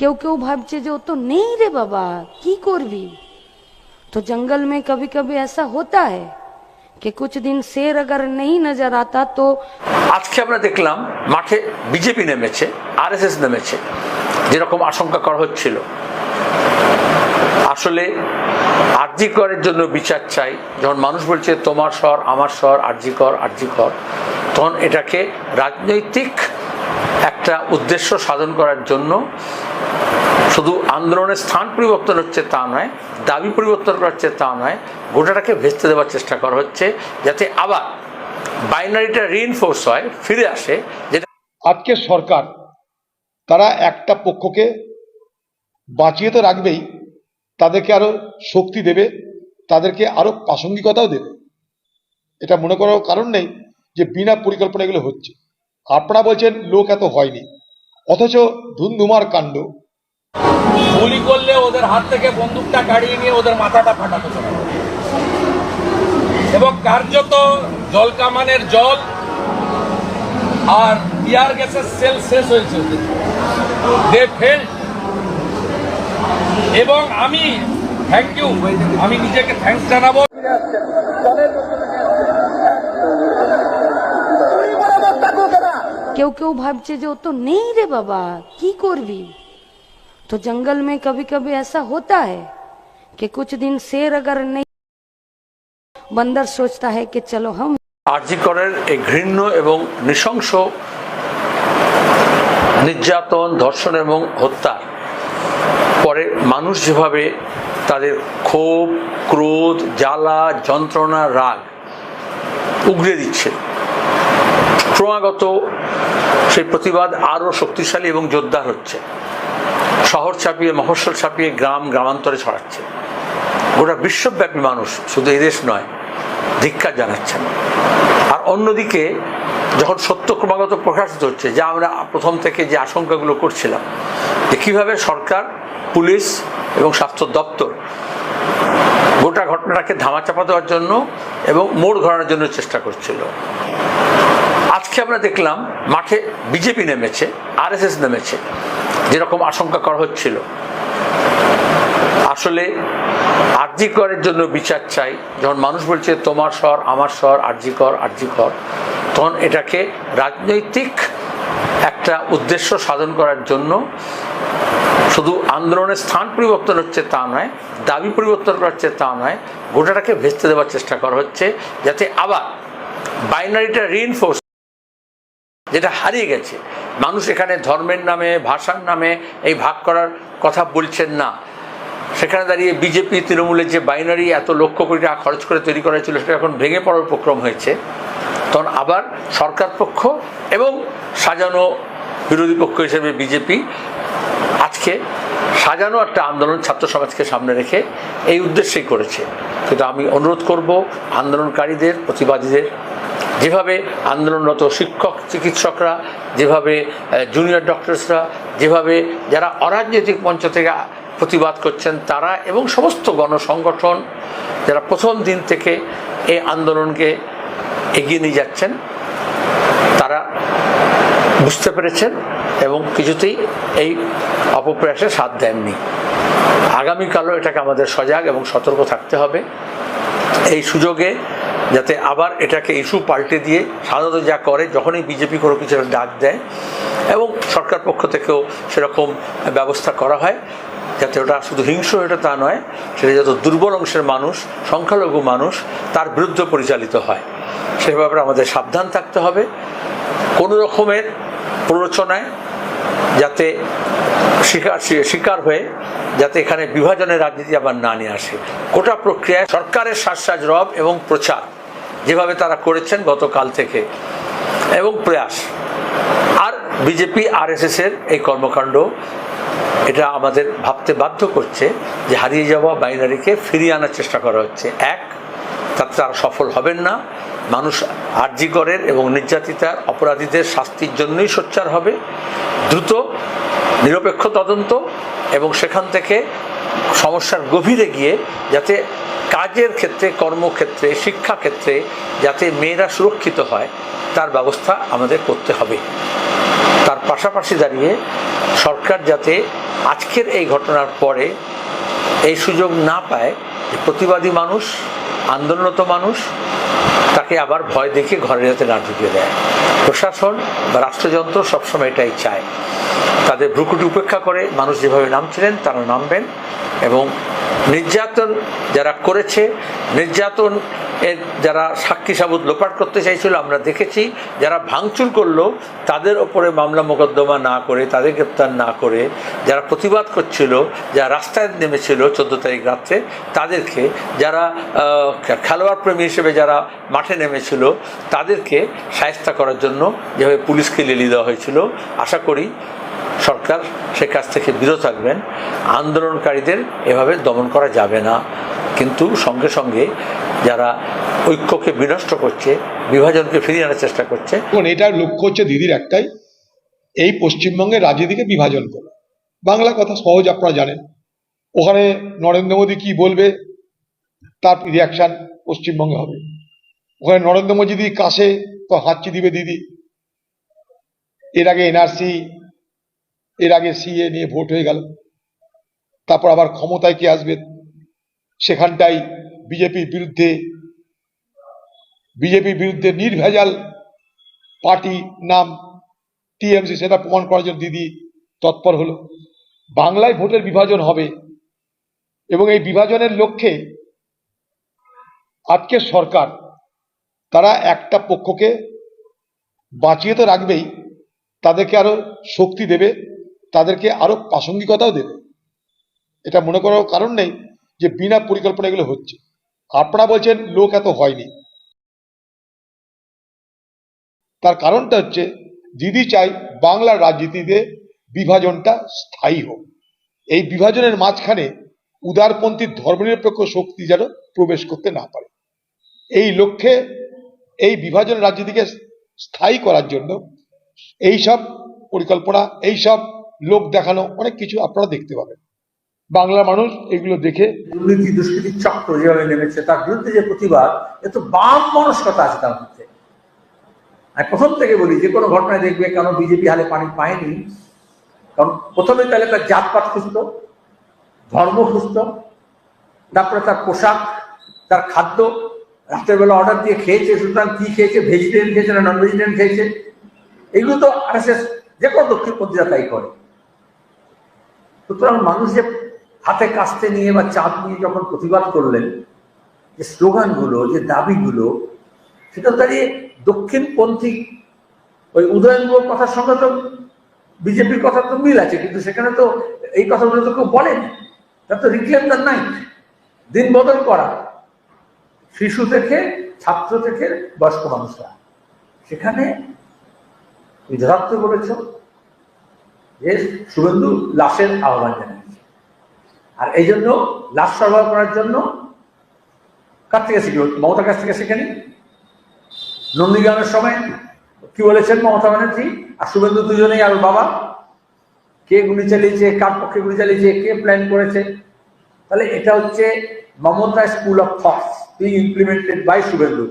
কেউ কেউ ভাবছে যে ও তো নেই রে বাবা কি করবি तो जंगल में कभी कभी ऐसा होता है कि कुछ दिन शेर अगर नहीं नजर आता तो আজকে আমরা দেখলাম মাঠে বিজেপি নেমেছে আরএসএস নেমেছে যেরকম আশঙ্কা করা হচ্ছিল আসলে আরজি করের জন্য বিচার চাই যখন মানুষ বলছে তোমার স্বর আমার স্বর আরজি কর আরজি কর তখন এটাকে রাজনৈতিক একটা উদ্দেশ্য সাধন করার জন্য শুধু আন্দোলনের স্থান পরিবর্তন হচ্ছে তা নয়, দাবি পরিবর্তন করা হচ্ছে তা নয়, গোটাটাকে ভেস্তে দেওয়ার চেষ্টা করা হচ্ছে যাতে আবার বাইনারিটা রিইনফোর্স হয়, ফিরে আসে, যেটা আজকে সরকার তারা একটা পক্ষকে বাঁচিয়ে তো রাখবেই, তাদেরকে আরও শক্তি দেবে, তাদেরকে আরও প্রাসঙ্গিকতাও দেবে। এটা মনে করার কারণ নেই যে বিনা পরিকল্পনা এগুলো হচ্ছে। আপনারা বলছেন লোক এত হয়নি, অথচ ধুমধুমার কাণ্ড। গুলি করলে ওদের হাত থেকে বন্দুকটা কাড়িয়ে নিয়ে ওদের মাথাটা ফাটাতে এবং কার্যত জল কামানের জল আর টিয়ার গ্যাসের সেল শেষ হয়েছে দে ফেল এবং আমি থ্যাংক ইউ আমি নিজেকে থ্যাঙ্কস জানাব। কেউ কেউ ভাবছে যে ও তো নেই রে বাবা কি করবি तो जंगल में कभी कभी ऐसा होता है कि कुछ दिन शेर अगर नहीं बंदर सोचता है कि चलो हम আরজি করের এই ঘৃণ্য এবং নৃশংস নির্যাতন ধর্ষণ এবং হত্যা পরে মানুষ যেভাবে তাদের ক্ষোভ ক্রোধ জ্বালা যন্ত্রণা রাগ উগড়ে দিচ্ছে ক্রমাগত সেই প্রতিবাদ আরও শক্তিশালী এবং জোরদার হচ্ছে। শহর ছাপিয়ে, মফস্বল ছাপিয়ে গ্রাম, গ্রামান্তরে ছড়াচ্ছে। গোটা বিশ্বব্যাপী মানুষ শুধু এদেশ নয় ধিক্কার জানাচ্ছেন। আর অন্যদিকে, যখন সত্য ক্রমাগত প্রকাশিত হচ্ছে, যা আমরা প্রথম থেকে যে আশঙ্কাগুলো করছিলাম, যে কীভাবে সরকার, পুলিশ এবং স্বাস্থ্য দপ্তর গোটা ঘটনাটাকে ধামাচাপা দেওয়ার জন্য এবং মোড় ঘোরানোর জন্য চেষ্টা করছিল। আজকে আমরা দেখলাম মাঠে বিজেপি নেমেছে, আরএসএস নেমেছে, যেরকম আশঙ্কা করা হচ্ছিল। আসলে আরজি করের জন্য বিচার চাই। যখন মানুষ বলছে, তোমার স্বর, আমার স্বর, আরজি কর আরজি কর, তখন এটাকে রাজনৈতিক একটা উদ্দেশ্য সাধন করার জন্য শুধু আন্দোলনের স্থান পরিবর্তন হচ্ছে তা নয়, দাবি পরিবর্তন করা হচ্ছে তা নয়, গোটাটাকে ভেস্তে দেওয়ার চেষ্টা করা হচ্ছে, যাতে আবার বাইনারিটা রিইনফোর্স যেটা হারিয়ে গেছে। মানুষ এখানে ধর্মের নামে, ভাষার নামে এই ভাগ করার কথা বলছেন না। সেখানে দাঁড়িয়ে বিজেপি, তৃণমূলের যে বাইনারি এত লক্ষ কোটি টাকা খরচ করে তৈরি করা হয়েছিল, সেটা এখন ভেঙে পড়ার উপক্রম হয়েছে। তখন আবার সরকার পক্ষ এবং সাজানো বিরোধী পক্ষ হিসেবে বিজেপি আজকে সাজানো একটা আন্দোলন ছাত্র সমাজকে সামনে রেখে এই উদ্দেশ্যেই করেছে। কিন্তু আমি অনুরোধ করব, আন্দোলনকারীদের, প্রতিবাদীদের যেভাবে আন্দোলনরত শিক্ষক, চিকিৎসকরা, যেভাবে জুনিয়র ডক্টরসরা যেভাবে যারা অরাজনৈতিক মঞ্চ থেকে প্রতিবাদ করছেন, তারা এবং সমস্ত গণসংগঠন যারা প্রথম দিন থেকে এই আন্দোলনকে এগিয়ে নিয়ে যাচ্ছেন, তারা বুঝতে পেরেছেন এবং কিছুতেই এই অপপ্রয়াসে সাথ দেননি। আগামীকালও এটাকে আমাদের সজাগ এবং সতর্ক থাকতে হবে। এই সুযোগে যাতে আবার এটাকে ইস্যু পাল্টে দিয়ে সাধারণত যা করে, যখনই বিজেপি কোনো কিছু ডাক দেয় এবং সরকার পক্ষ থেকেও সেরকম ব্যবস্থা করা হয়, যাতে ওটা শুধু হিংস্র এটা তা নয়, সেটা যত দুর্বল অংশের মানুষ, সংখ্যালঘু মানুষ, তার বিরুদ্ধে পরিচালিত হয়। সে ব্যাপারে আমাদের সাবধান থাকতে হবে। কোনো রকমের প্ররোচনায় যাতে শিকার শিকার হয়ে যাতে এখানে বিভাজনের রাজনীতি আবার না নিয়ে আসে। গোটা প্রক্রিয়ায় সরকারের শ্বাসসাজ রব এবং প্রচার যেভাবে তারা করেছেন গতকাল থেকে এবং প্রয়াস। আর বিজেপি আরএসএস এর এই কর্মকাণ্ড এটা আমাদের ভাবতে বাধ্য করছে যে হারিয়ে যাওয়া বাইনারিকে ফিরিয়ে আনার চেষ্টা করা হচ্ছে। এক, তাতে তারা সফল হবেন না। মানুষ আর্যিকরের এবং নির্যাতিতার অপরাধীদের শাস্তির জন্যই সোচ্চার হবে। দ্রুত, নিরপেক্ষ তদন্ত এবং সেখান থেকে সমস্যার গভীরে গিয়ে যাতে কাজের ক্ষেত্রে, কর্মক্ষেত্রে, শিক্ষাক্ষেত্রে যাতে মেয়েরা সুরক্ষিত হয়, তার ব্যবস্থা আমাদের করতে হবে। তার পাশাপাশি দাঁড়িয়ে সরকার যাতে আজকের এই ঘটনার পরে এই সুযোগ না পায় প্রতিবাদী মানুষ, আন্দোলনরত মানুষ তাকে আবার ভয় দেখে ঘরের হাতে না ঢুকিয়ে দেয়। প্রশাসন বা রাষ্ট্রযন্ত্র সবসময় এটাই চায়। তাদের ভ্রুকুটি উপেক্ষা করে, মানুষ যেভাবে নামছিলেন তারা নামবেন এবং নির্যাতন যারা করেছে, নির্যাতন এর যারা সাক্ষী সাবুত লোপাট করতে চাইছিল, আমরা দেখেছি, যারা ভাঙচুর করল, তাদের ওপরে মামলা মোকদ্দমা না করে, তাদের গ্রেপ্তার না করে, যারা প্রতিবাদ করছিল, যারা রাস্তায় নেমেছিল চোদ্দ তারিখ রাত্রে, তাদেরকে যারা খেলোয়াড় প্রেমী হিসেবে যারা মাঠে নেমেছিল, তাদেরকে সায়স্তা করার জন্য যেভাবে পুলিশকে লেলি দেওয়া হয়েছিল, আশা করি সরকার সে কাজ থেকে বিরত থাকবেন। আন্দোলনকারীদের এভাবে দমন করা যাবে না। কিন্তু সঙ্গে সঙ্গে যারা ঐক্যকে বিনষ্ট করছে, বিভাজনকে ফিরিয়ে আনার চেষ্টা করছে। এখন এটার লক্ষ্য হচ্ছে দিদির একটাই, এই পশ্চিমবঙ্গের রাজনীতিকে বিভাজন করা। বাংলা কথা সহজ আপনারা জানেন। ওখানে নরেন্দ্র মোদী কি বলবে, তার রিয়াকশন পশ্চিমবঙ্গে হবে। ওখানে নরেন্দ্র মোদী যদি কাশে, তো হাঁচি দিবে দিদি। এর আগে এনআরসি, এর আগে সিএ নিয়ে ভোট হয়ে গেল। তারপর আবার ক্ষমতায় কে আসবে? সেখানটাই বিজেপির বিরুদ্ধে বিজেপির বিরুদ্ধে নির্ভেজাল পার্টি নাম টিএমসি সেটা প্রমাণ করার জন্য দিদি তৎপর হলো। বাংলায় ভোটের বিভাজন হবে এবং এই বিভাজনের লক্ষ্যে আজকে সরকার তারা একটা পক্ষকে বাঁচিয়ে তো রাখবেই, তাদেরকে আরও শক্তি দেবে, তাদেরকে আরও প্রাসঙ্গিকতাও দেবে। এটা মনে করার কারণ নেই যে বিনা পরিকল্পনা এগুলো হচ্ছে। আপনারা বলছেন, লোক এত হয়নি। তার কারণটা হচ্ছে, দিদি চাই বাংলার রাজনীতিতে বিভাজনটা স্থায়ী হোক। এই বিভাজনের মাঝখানে উদারপন্থী ধর্মনিরপেক্ষ শক্তি যেন প্রবেশ করতে না পারে। এই লক্ষ্যে এই বিভাজন রাজনীতিকে স্থায়ী করার জন্য এই সব পরিকল্পনা এই সব লোক দেখানো, অনেক কিছু আপনারা দেখতে পাবেন। বাংলার মানুষ এগুলো দেখে দুর্নীতি, দুষ্কৃতির চক্র যেভাবে নেমেছে। তার বিরুদ্ধে যে প্রতিবাদ এ তো বাম মনস্কতা আছে তার মধ্যে। আমি প্রথম থেকে বলি, যে কোনো ঘটনায় দেখবে কেন বিজেপি হালে পানি পায়নি। কারণ প্রথমে তাহলে তার জাতপাত খুঁজত ধর্ম খুঁজত তারপরে তার পোশাক, তার খাদ্য, রাতের বেলা অর্ডার দিয়ে খেয়েছে, সুতরাং কি খেয়েছে, ভেজিটেরিয়ান খেয়েছে না নন ভেজিটেরিয়ান খেয়েছে? এগুলো তো আর যে কোনো দক্ষিণপন্থীরা তাই করে। সুতরাং মানুষ যে হাতে কাস্তে নিয়ে বা চাঁদ নিয়ে যখন প্রতিবাদ করলেন, যে স্লোগানগুলো, যে দাবিগুলো, সেটা দাঁড়িয়ে দক্ষিণপন্থী ওই উদয়নগুলোর কথার সঙ্গে তো বিজেপির কথা তো মিল আছে, কিন্তু সেখানে তো এই কথাগুলো তো কেউ বলেন তার তো রিক্লেম দ্য নাইট দিন বদল করা। শিশু থেকে ছাত্র থেকে বয়স্ক মানুষরা। সেখানে তুমি যথার্থ বলেছ। যে শুভেন্দু লাশের আহ্বান জানিয়েছে আর এই জন্য লাশ সরবরাহ করার জন্য কার থেকে শিখল মমতার কাছ থেকে শেখেনি নন্দীগ্রামের সময় কি বলেছেন মমতা ব্যানার্জি? আর শুভেন্দু দুজনেই আর বাবা? কে গুলি চালিয়েছে, কার পক্ষে গুলি চালিয়েছে, কে প্ল্যান করেছে? তাহলে এটা হচ্ছে Mamata school of thoughts implemented by Suvendu.